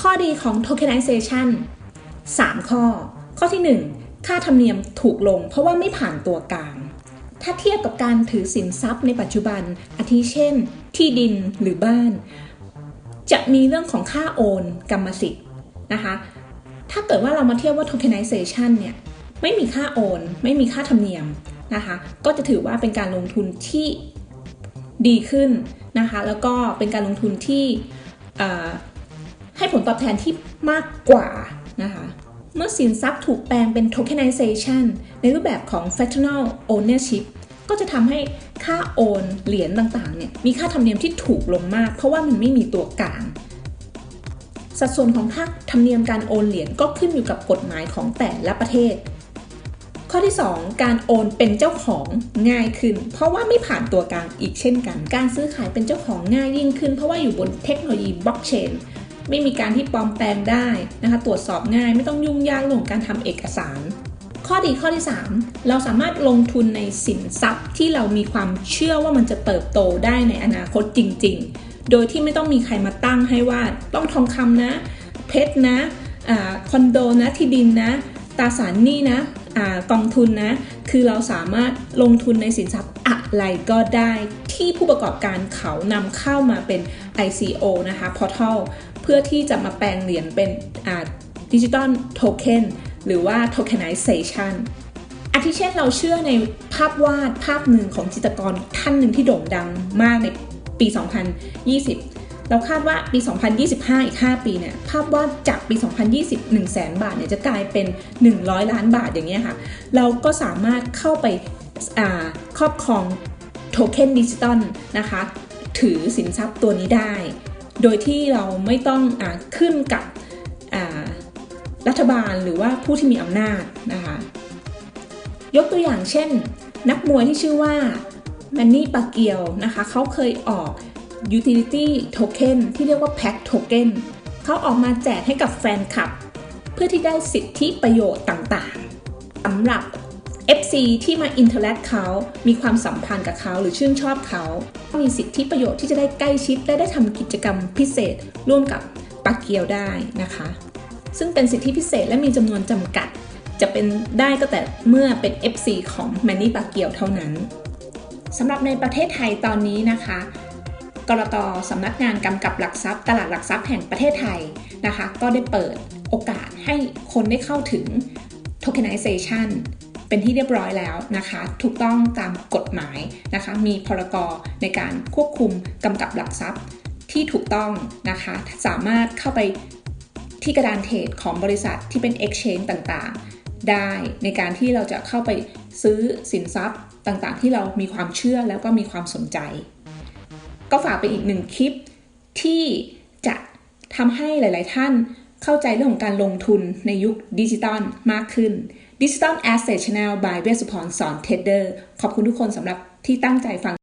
ข้อดีของ tokenization 3 ข้อ ข้อที่ 1 ค่าธรรมเนียมถูกลงเพราะว่าไม่ผ่านตัวกลาง ถ้าเทียบกับการถือสินทรัพย์ในปัจจุบัน อาทิเช่น ที่ดินหรือบ้าน จะมีเรื่องของค่าโอนกรรมสิทธิ์นะคะ ถ้าเกิดว่าเรามาเทียบว่า tokenization เนี่ยไม่มีค่าโอน ไม่มีค่าธรรมเนียมนะคะ ก็จะถือว่าเป็นการลงทุนที่ดีขึ้นนะคะ แล้วก็เป็นการลงทุนที่ ให้ผลตอบแทนที่มากกว่านะคะเมื่อสินทรัพย์ถูกแปลงเป็น tokenization ในรูปแบบของ fractional ownership ก็จะทำให้ค่าโอนเหรียญต่างๆเนี่ยมีค่าธรรมเนียมที่ถูกลงมาก เพราะว่ามันไม่มีตัวกลาง สัดส่วนของค่าธรรมเนียมการโอนเหรียญก็ขึ้นอยู่กับกฎหมายของแต่ละประเทศ ข้อที่ 2 การโอนเป็นเจ้าของง่ายขึ้น เพราะว่าไม่ผ่านตัวกลางอีกเช่นกัน การซื้อขายเป็นเจ้าของง่ายยิ่งขึ้น เพราะว่าอยู่บนเทคโนโลยีบล็อกเชน ไม่มีการที่ปลอมแปลงได้นะคะ ตรวจสอบง่ายไม่ต้องยุ่งยากเรื่องการทำเอกสาร ข้อดีข้อที่ 3 เราสามารถลงทุนในสินทรัพย์ที่เรามีความเชื่อว่ามันจะเติบโตได้ในอนาคตจริง ๆ โดยที่ไม่ต้องมีใครมาตั้งให้ว่าต้องทองคำนะ เพชรนะอะคอนโดนะที่ดินนะตราสารหนี้นะอกองทุนนะ คือเราสามารถลงทุนในสินทรัพย์อะไรก็ได้ที่ผู้ประกอบการเขานำเข้ามาเป็น ICO นะคะ Portal พื่อที่จะมาแปลงเหรียญเป็นดิจิตอลโทเค็นหรือว่า tokenization อาทิเช่นเราเชื่อในภาพวาดภาพหนึ่งของจิตรกรท่านหนึ่งที่โด่งดังมากในปี 2020 เราคาดว่าปี 2025 อีก 5 ปีเนี่ยภาพวาดจากปี 2020 1 0 0 0 0แบาทเนี่ยจะกลายเป็น 100 ล้านบาทอย่างเงี้ยค่ะ เราก็สามารถเข้าไปครอบครองโทเค็นดิจิตอลนะคะ ถือสินทรัพย์ตัวนี้ได้ โดยที่เราไม่ต้องอขึ้นกับรัฐบาลหรือว่าผู้ที่มีอำนาจนะคะยกตัวอย่างเช่น นักมวยที่ชื่อว่าแมนนี่ปาเกียวนะคะเขาเคยออก utility token ที่เรียกว่า pack token เขาออกมาแจกให้กับแฟนคลับ เพื่อที่ได้สิทธิประโยชน์ต่างๆสำหรับ FC ที่มาอินเทอร์แลกเขา มีความสัมพันธ์กับเขาหรือชื่นชอบเขา มีสิทธิประโยชน์ที่จะได้ใกล้ชิดและได้ทำกิจกรรมพิเศษ ร่วมกับปาเกียวได้นะคะ ซึ่งเป็นสิทธิพิเศษและมีจำนวนจำกัด จะเป็นได้ก็แต่เมื่อเป็น FC ของแมนนี่ปาเกียวเท่านั้นสำหรับในประเทศไทยตอนนี้นะคะกรตสำนักงานกำกับหลักทรัพย์ตลาดหลักทรัพย์แห่งประเทศไทยนะคะ ก็ได้เปิดโอกาสให้คนได้เข้าถึง tokenization เป็นที่เรียบร้อยแล้วนะคะ ถูกต้องตามกฎหมายนะคะ มีพรกรในการควบคุมกำกับหลักทรัพย์ที่ถูกต้องนะคะ สามารถเข้าไปที่กระดานเทรดของบริษัทที่เป็น Exchange ต่างๆ ได้ในการที่เราจะเข้าไปซื้อสินทรัพย์ต่างๆ ที่เรามีความเชื่อแล้วก็มีความสนใจ ก็ฝากไปอีกหนึ่งคลิปที่จะทำให้หลาย ๆ ท่าน เข้าใจเรื่องของการลงทุนในยุคดิจิตอลมากขึ้น Digital Asset Channel by เวสุพรสอนเทรดเดอร์ขอบคุณทุกคนสำหรับที่ตั้งใจฟัง